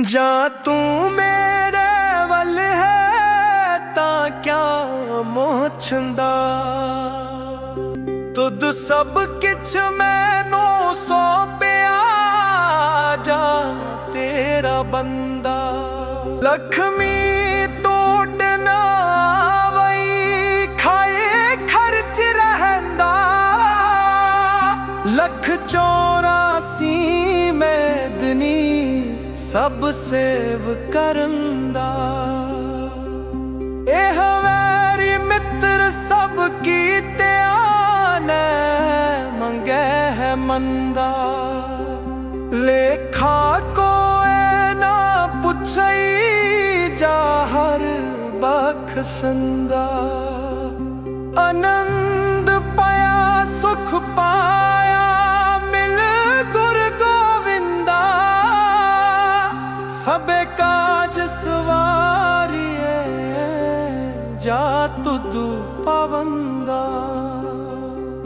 ਜਾਂ ਤੂੰ ਮੇਰੇ ਵੱਲ ਹੈ ਤਾਂ ਕਿਆ ਮੋਹ ਤੁਧ ਸਭ ਕਿਛ ਮੈਨੂੰ ਸੌਂਪਿਆ ਜਾਂ ਤੇਰਾ ਬੰਦਾ। ਲਖਮੀ ਟੋਟ ਨਾ ਵਈ, ਖਾਏ ਖਰਚ ਰਹਿੰਦਾ। ਲੱਖ ਚੌਰਾਸੀ ਮੈਦਨੀ ਸਭ ਸੇਵ ਕਰਨ ਦਾ। ਇਹ ਵੈਰੀ ਮਿੱਤਰ ਸਭ ਕੀਤਿਆਂ ਨੇ ਮੰਗੇ ਹੈ ਮੰਦਾ ਲੇਖਾ ਕੋਏ ਨਾ ਪੁੱਛਈ ਜਾ ਜਾਹਰ ਬਖਸੰਦਾ ਆਨੰਦ ਸਭੇ ਕਾਜ ਸਵਾਰੀਏ ਜਾ ਤੁਦੂ ਪਵਨ।